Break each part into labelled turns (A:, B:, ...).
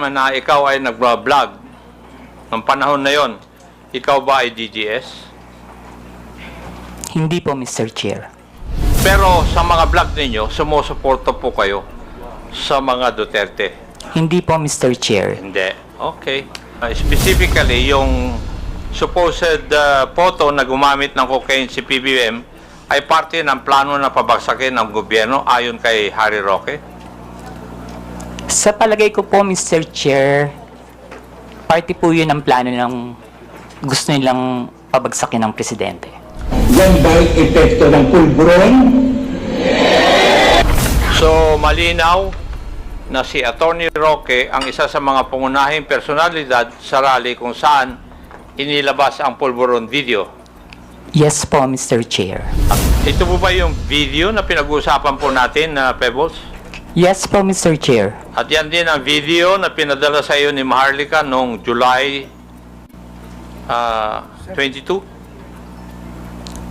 A: time na ikaw ay nag-vlog, ng panahon na yon, ikaw ba ay DGS?
B: Hindi po, Mr. Chair.
A: Pero sa mga vlog ninyo, sumusuporto po kayo sa mga Duterte.
B: Hindi po, Mr. Chair.
A: Hindi. Okay. Uh, specifically, yung supposed uh, photo na gumamit ng cocaine si PBM ay parte ng plano na pabagsakin ng gobyerno ayon kay Harry Roque.
B: Sa palagay ko po, Mr. Chair, party po yun ang plano ng gusto nilang pabagsakin ng presidente.
C: Yan ba'y epekto ng pulburon?
A: So, malinaw na si Attorney Roque ang isa sa mga pangunahing personalidad sa rally kung saan inilabas ang pulburon video.
B: Yes po, Mr. Chair.
A: Ito po ba yung video na pinag-uusapan po natin na Pebbles?
B: Yes po, Mr. Chair.
A: At yan din ang video na pinadala sa iyo ni Maharlika noong July ah, 22.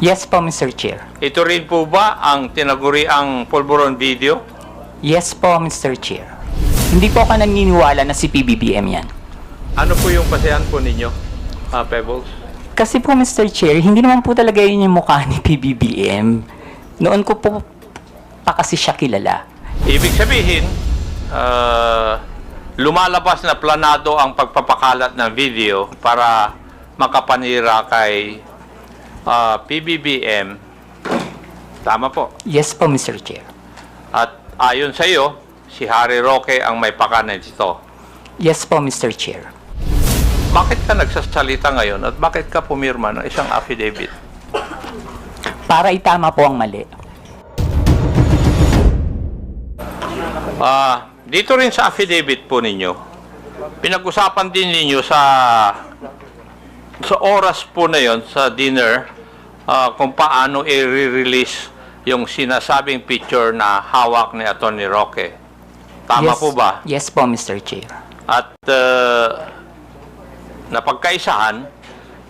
B: Yes po, Mr. Chair.
A: Ito rin po ba ang tinaguri ang pulburon video?
B: Yes po, Mr. Chair. Hindi po ako naniniwala na si PBBM yan.
A: Ano po yung pasehan po ninyo, ah, Pebbles?
B: Kasi po, Mr. Chair, hindi naman po talaga yun yung mukha ni PBBM. Noon ko po pa kasi siya kilala.
A: Ibig sabihin, ah, lumalabas na planado ang pagpapakalat ng video para makapanira kay ah, PBBM. Tama po.
B: Yes po, Mr. Chair.
A: At ayon sa iyo, si Harry Roque ang may pakanan dito.
B: Yes po, Mr. Chair.
A: Bakit ka nagsasalita ngayon at bakit ka pumirma ng isang affidavit?
B: Para itama po ang mali.
A: Ah, dito rin sa affidavit po ninyo, pinag-usapan din ninyo sa sa oras po na yon sa dinner ah, kung paano i-release yung sinasabing picture na hawak ni Attorney Roque. Tama
B: yes,
A: po ba?
B: Yes po, Mr. Chair.
A: At uh, napagkaisahan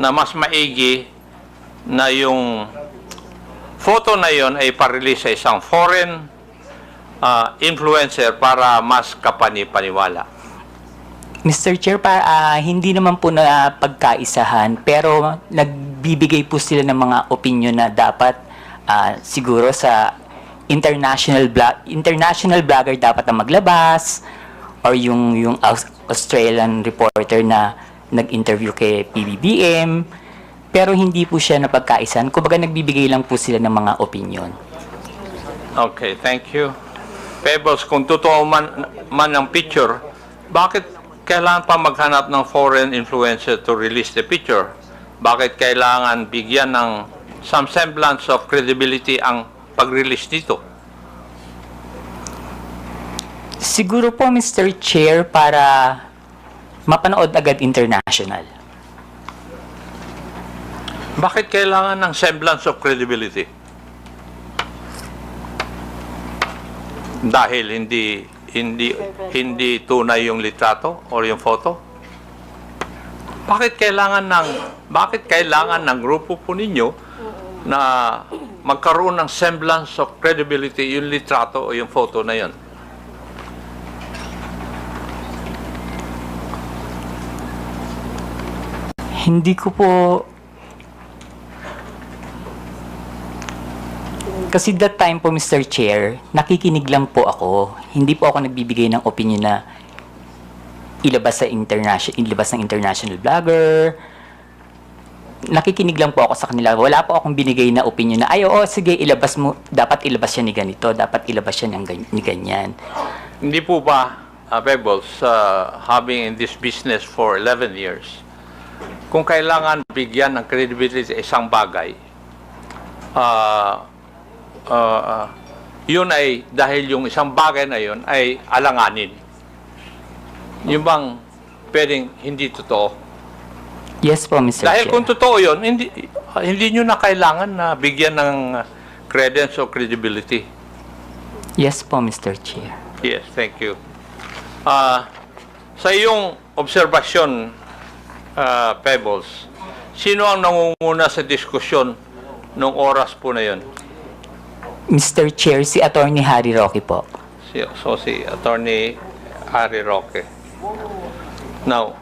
A: na mas maigi na yung photo na yon ay parelease sa isang foreign uh, influencer para mas kapani-paniwala.
B: Mr. Chair, pa, ah, hindi naman po na pagkaisahan, pero nagbibigay po sila ng mga opinion na dapat ah, siguro sa international blog, international blogger dapat na maglabas or yung yung Aus- Australian reporter na nag-interview kay PBBM pero hindi po siya napagkaisahan. Kumbaga nagbibigay lang po sila ng mga opinion.
A: Okay, thank you. Pebbles, kung totoo man, man ang picture, bakit kailangan pa maghanap ng foreign influencer to release the picture? Bakit kailangan bigyan ng some semblance of credibility ang pag-release nito?
B: Siguro po Mr. Chair para mapanood agad international.
A: Bakit kailangan ng semblance of credibility? Dahil hindi hindi hindi tunay yung litrato or yung photo? Bakit kailangan ng bakit kailangan ng grupo po ninyo na magkaroon ng semblance of credibility yung litrato o yung photo na yon?
B: Hindi ko po Kasi that time po, Mr. Chair, nakikinig lang po ako. Hindi po ako nagbibigay ng opinion na ilabas sa international ilabas ng international vlogger. Nakikinig lang po ako sa kanila. Wala po akong binigay na opinion na, ay, oo, sige, ilabas mo, dapat ilabas siya ni ganito, dapat ilabas siya ng gan- ni ganyan.
A: Hindi po ba, uh, Pebbles, uh, having in this business for 11 years, kung kailangan bigyan ng credibility sa isang bagay, uh, uh, uh, yun ay dahil yung isang bagay na yun ay alanganin. Yung bang pwedeng hindi totoo?
B: Yes po, Mr.
A: Dahil
B: Chair.
A: kung totoo yun, hindi, uh, hindi nyo na kailangan na bigyan ng uh, credence o credibility.
B: Yes po, Mr. Chair.
A: Yes, thank you. Ah, sa iyong obserbasyon, ah, Pebbles, sino ang nangunguna sa diskusyon nung oras po na yon?
B: Mr. Chair, si Attorney Harry Roque po.
A: Si, so si Attorney Harry Roque. Now,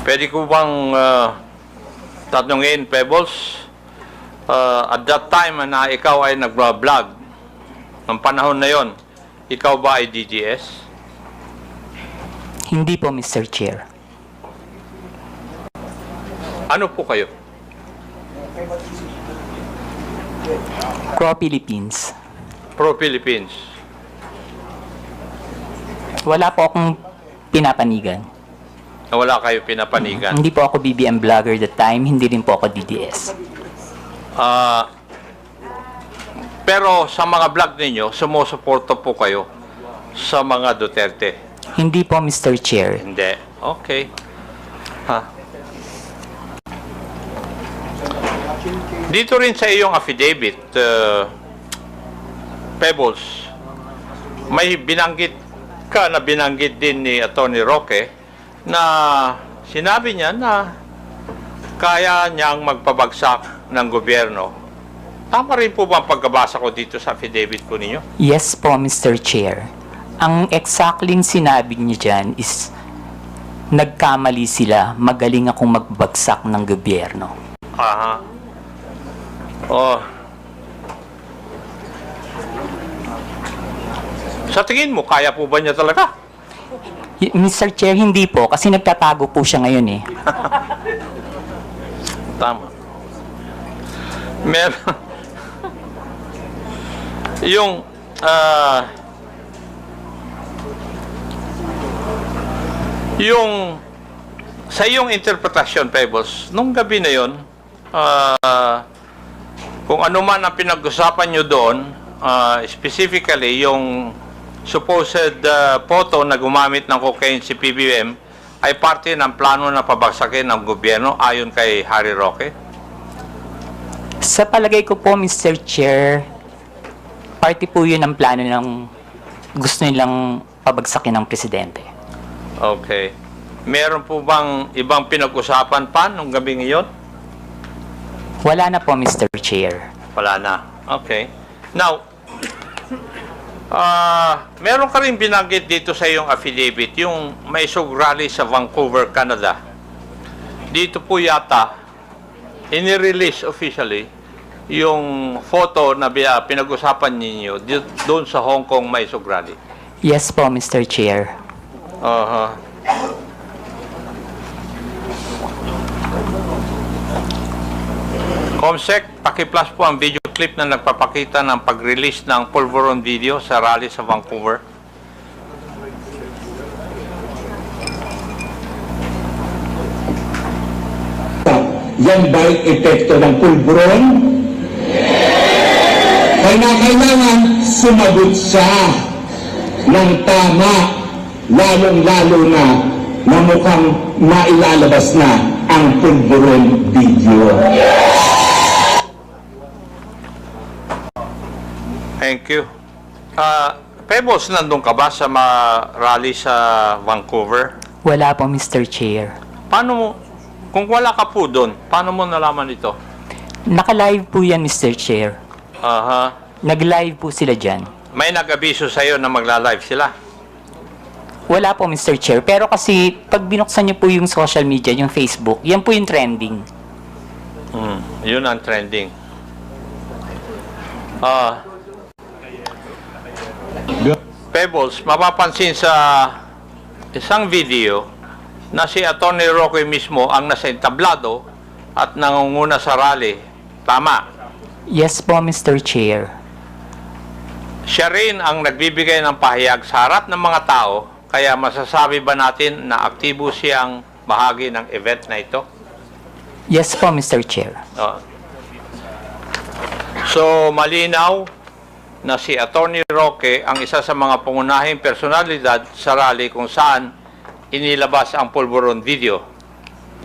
A: pwede ko bang uh, tatanungin, Pebbles, uh, at that time na ikaw ay nag-vlog, ng panahon na yon, ikaw ba ay DGS?
B: Hindi po, Mr. Chair.
A: Ano po kayo?
B: Pro-Philippines.
A: Pro-Philippines.
B: Wala po akong pinapanigan.
A: Na wala kayo pinapanigan.
B: Hindi po ako BBM vlogger that time, hindi rin po ako DDS.
A: Ah, pero sa mga vlog ninyo, sumusuporta po kayo sa mga Duterte.
B: Hindi po, Mr. Chair.
A: Hindi. Okay. Ha. Dito rin sa iyong affidavit, uh, Pebbles, may binanggit ka na binanggit din ni Attorney Roque na sinabi niya na kaya niyang magpabagsak ng gobyerno. Tama rin po ba ang pagkabasa ko dito sa affidavit ko ninyo?
B: Yes po, Mr. Chair. Ang exactly sinabi niya dyan is nagkamali sila, magaling akong magbagsak ng gobyerno.
A: Aha. Oh. Sa tingin mo, kaya po ba niya talaga?
B: Y- Mr. Chair, hindi po, kasi nagtatago po siya ngayon eh.
A: Tama. Meron. yung, ah, yung, sa iyong interpretasyon, Pebbles, nung gabi na yon, ah, kung ano man ang pinag-usapan nyo doon, ah, specifically yung supposed ah, photo na gumamit ng cocaine si PBM ay parte ng plano na pabagsakin ng gobyerno ayon kay Harry Roque?
B: Sa palagay ko po, Mr. Chair, party po yun ang plano ng gusto nilang pabagsakin ng presidente.
A: Okay. Meron po bang ibang pinag-usapan pa nung gabi ngayon?
B: Wala na po, Mr. Chair.
A: Wala na. Okay. Now, ah meron ka rin binanggit dito sa iyong affidavit, yung may sug rally sa Vancouver, Canada. Dito po yata, inirelease officially yung photo na bi- pinag-usapan ninyo di- doon sa Hong Kong may sug rally.
B: Yes po, Mr. Chair.
A: Aha. Comsec, paki-plus po ang video clip na nagpapakita ng pag-release ng Pulveron video sa rally sa Vancouver.
C: Yan ba'y epekto ng pulburon? Kaya kailangan sumagot siya ng tama, lalong-lalo na na mukhang mailalabas na ang pulburon video.
A: Thank you. Ah, Pebbles, nandun ka ba sa mga rally sa Vancouver?
B: Wala po, Mr. Chair.
A: Paano mo, kung wala ka po doon, paano mo nalaman ito?
B: Naka-live po yan, Mr. Chair.
A: Aha.
B: Nag-live po sila dyan.
A: May nag-abiso sa'yo na magla-live sila.
B: Wala po, Mr. Chair. Pero kasi, pag binuksan niyo po yung social media, yung Facebook, yan po yung trending.
A: Mm, yun ang trending. Ah. Pebbles, mapapansin sa isang video na si Atty. Roque mismo ang nasa entablado at nangunguna sa rally. Tama.
B: Yes po, Mr. Chair.
A: Siya rin ang nagbibigay ng pahayag sa harap ng mga tao, kaya masasabi ba natin na aktibo siyang bahagi ng event na ito?
B: Yes po, Mr. Chair.
A: Oo. So, malinaw na si Attorney Roque ang isa sa mga pangunahing personalidad sa rally kung saan inilabas ang pulburon video.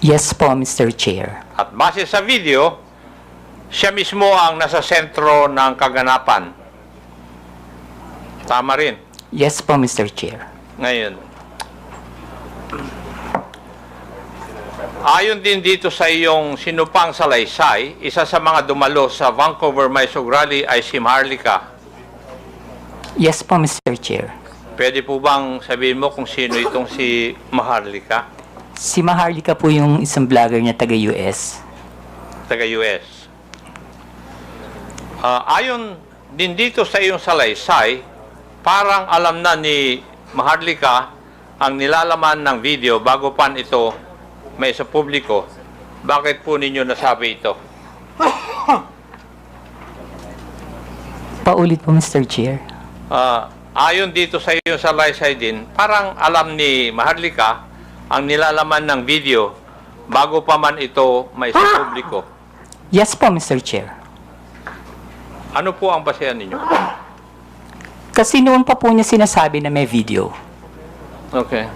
B: Yes po, Mr. Chair.
A: At base sa video, siya mismo ang nasa sentro ng kaganapan. Tama rin.
B: Yes po, Mr. Chair.
A: Ngayon, ayon din dito sa iyong sinupang salaysay, isa sa mga dumalo sa Vancouver Maisog Rally ay si Maharlika.
B: Yes po, Mr. Chair.
A: pwede po bang sabihin mo kung sino itong si Maharlika,
B: Si Maharlika po yung isang vlogger niya taga-US.
A: taga-US? Ah, ayon din dito sa iyong salaysay, parang alam na ni Maharlika ang nilalaman ng video bago pa ito may sa publiko. Bakit po ninyo nasabi ito?
B: Paulit po, Mr. Chair.
A: Ah, ayon dito sa iyo sa Laysay din, parang alam ni Maharlika ang nilalaman ng video bago pa man ito may sa publiko.
B: Yes po, Mr. Chair.
A: Ano po ang basehan ninyo?
B: Kasi noon pa po niya sinasabi na may video.
A: Okay.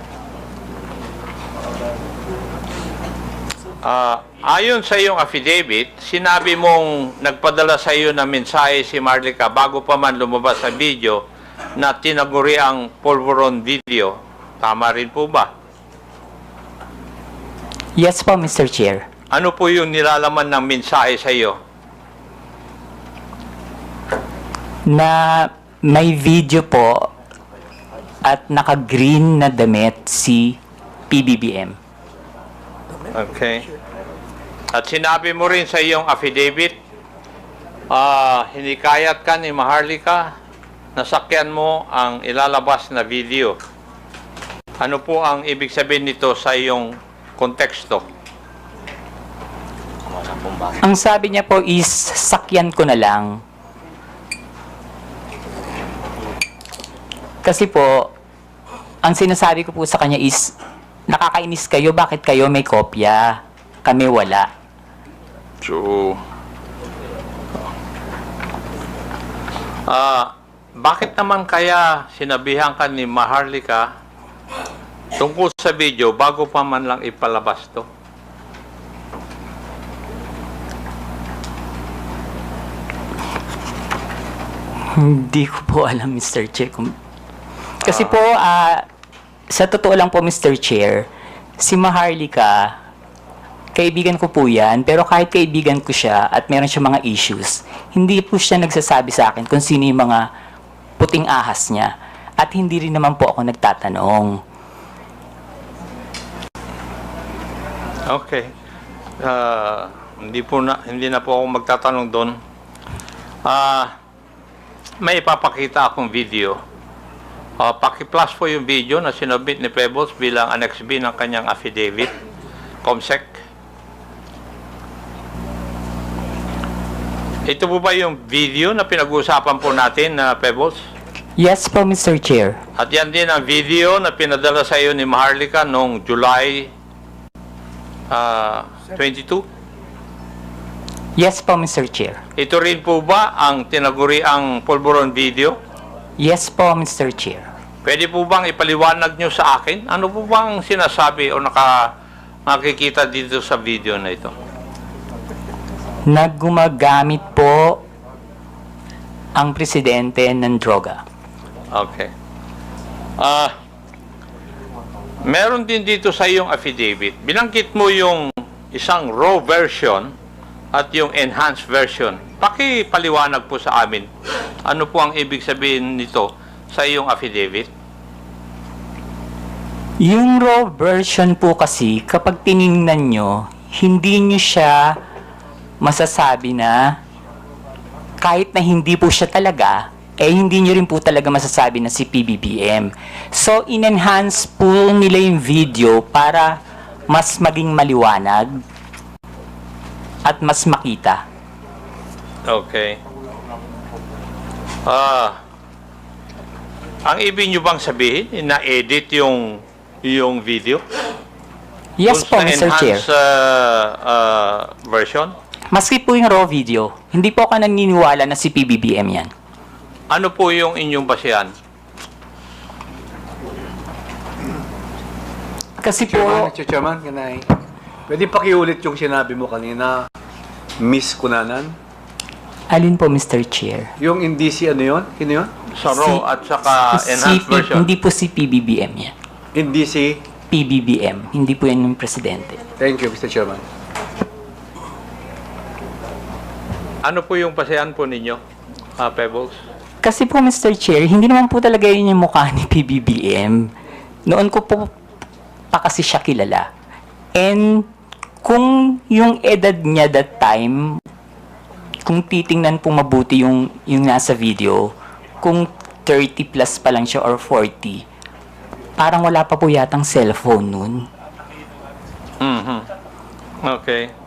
A: Ah, ayon sa iyong affidavit, sinabi mong nagpadala sa iyo ng mensahe si Marlica bago pa man lumabas sa video na tinaguri ang polvoron video. Tama rin po ba?
B: Yes po, Mr. Chair.
A: Ano po yung nilalaman ng mensahe sa iyo?
B: Na may video po at naka-green na damit si PBBM.
A: Okay. At sinabi mo rin sa iyong affidavit, ah, hinikayat ka ni Maharlika, nasakyan mo ang ilalabas na video. Ano po ang ibig sabihin nito sa iyong konteksto?
B: Ang sabi niya po is, sakyan ko na lang. Kasi po, ang sinasabi ko po sa kanya is, nakakainis kayo, bakit kayo may kopya? Kami wala.
A: True. Ah, bakit naman kaya sinabihan ka ni Maharlika tungkol sa video bago pa man lang ipalabas to?
B: Hindi ko po alam, Mr. Chair. Kung... Kasi po, ah, sa totoo lang po, Mr. Chair, si Maharlika, kaibigan ko po yan, pero kahit kaibigan ko siya at meron siya mga issues, hindi po siya nagsasabi sa akin kung sino yung mga puting ahas niya. At hindi rin naman po ako nagtatanong.
A: Okay. Ah, hindi po na hindi na po ako magtatanong doon. Ah, may ipapakita akong video. Ah, paki-plus po yung video na sinubmit ni Pebbles bilang Annex B ng kanyang affidavit. Comsec. Ito po ba yung video na pinag-uusapan po natin na Pebbles?
B: Yes po, Mr. Chair.
A: At yan din ang video na pinadala sa iyo ni Maharlika noong July ah, 22.
B: Yes po, Mr. Chair.
A: Ito rin po ba ang tinaguri ang pulburon video?
B: Yes po, Mr. Chair.
A: Pwede po bang ipaliwanag nyo sa akin? Ano po bang sinasabi o naka, nakikita dito sa video na ito?
B: Naggumagamit po ang presidente ng droga.
A: Okay. Ah, meron din dito sa iyong affidavit. Binanggit mo yung isang raw version at yung enhanced version. Paki-paliwanag po sa amin. Ano po ang ibig sabihin nito sa iyong affidavit?
B: Yung raw version po kasi, kapag tiningnan nyo, hindi nyo siya masasabi na kahit na hindi po siya talaga, eh hindi nyo rin po talaga masasabi na si PBBM. So, in-enhance po nila yung video para mas maging maliwanag at mas makita.
A: Okay. Ah, ang ibig nyo bang sabihin, na-edit yung yung video?
B: Yes po,
A: Dun sa
B: Mr. Chair.
A: ah, ah, version?
B: Maski po yung raw video, hindi po ako naniniwala na si PBBM yan.
A: Ano po yung inyong basihan?
B: Kasi
D: Chairman,
B: po,
D: Mr. Chairman, can I? Pwede pakiulit yung sinabi mo kanina, Miss Kunanan?
B: alin po Mr. Chair?
D: Yung indisi ano yun? Sino yun?
A: Sa raw at saka
B: si
A: enhanced
B: P-
A: version?
B: Hindi po si PBBM yan.
D: Indisi?
B: PBBM, hindi po yan yung presidente.
D: Thank you, Mr. Chairman.
A: Ano po yung basihan po ninyo, ah, Pebbles?
B: Kasi po, Mr. Chair, hindi naman po talaga yun yung mukha ni PBBM. Noon ko po pa kasi siya kilala. And kung yung edad niya that time, kung titingnan po mabuti yung, yung nasa video, kung 30 plus pa lang siya or 40, parang wala pa po yatang cellphone nun.
A: Mhm. Okay.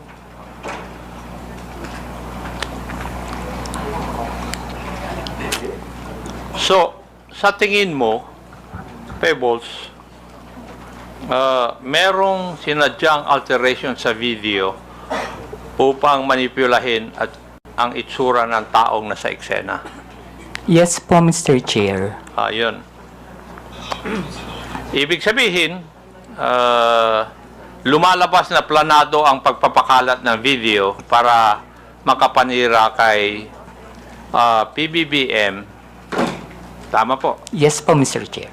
A: So, sa tingin mo, Pebbles, uh, merong sinadyang alteration sa video upang manipulahin at ang itsura ng taong nasa eksena.
B: Yes po, Mr. Chair.
A: Ah, yun. Ibig sabihin, ah, lumalabas na planado ang pagpapakalat ng video para makapanira kay ah, PBBM. Tama po.
B: Yes po, Mr. Chair.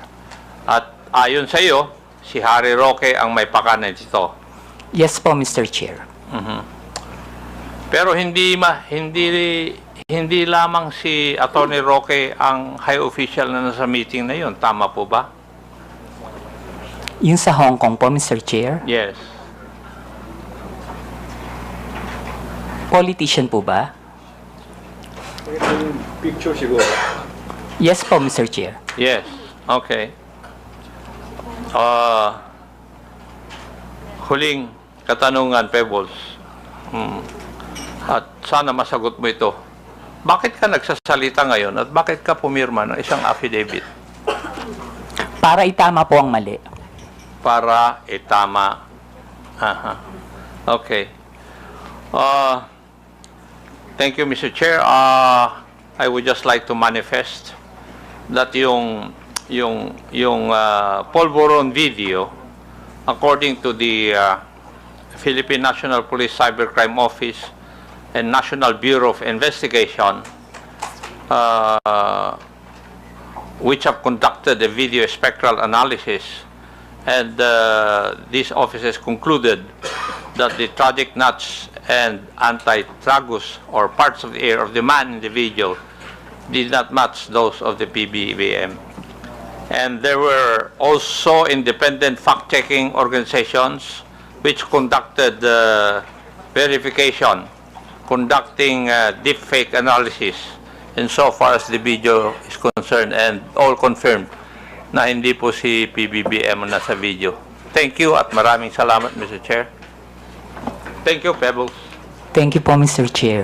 A: At ayon sa iyo, si Harry Roque ang may pakanan dito.
B: Yes po, Mr. Chair.
A: Pero hindi ma hindi hindi lamang si Attorney Roque ang high official na nasa meeting na yon. Tama po ba?
B: Yung sa Hong Kong po, Mr. Chair.
A: Yes.
B: Politician po ba?
D: Picture siguro.
B: Yes po, Mr. Chair.
A: Yes. Okay. Ah, huling katanungan, Pebbles. Hmm. At sana masagot mo ito. Bakit ka nagsasalita ngayon at bakit ka pumirma ng isang affidavit
B: Para itama po ang mali.
A: para itama? Aha. Okay. Uh, thank you, Mr. Chair. Uh, I would just like to manifest that yung yung yung uh, polvoron video according to the uh, Philippine National Police Cybercrime Office and National Bureau of Investigation uh, which have conducted a video spectral analysis and uh, these officers concluded that the tragic nuts and anti-tragus or parts of the ear of the man in the video did not match those of the PBBM. And there were also independent fact-checking organizations which conducted uh, verification, conducting uh, deepfake analysis insofar as the video is concerned and all confirmed na hindi po si PBBM ang nasa video. Thank you at maraming salamat, Mr. Chair. Thank you, Pebbles.
B: Thank you po, Mr. Chair.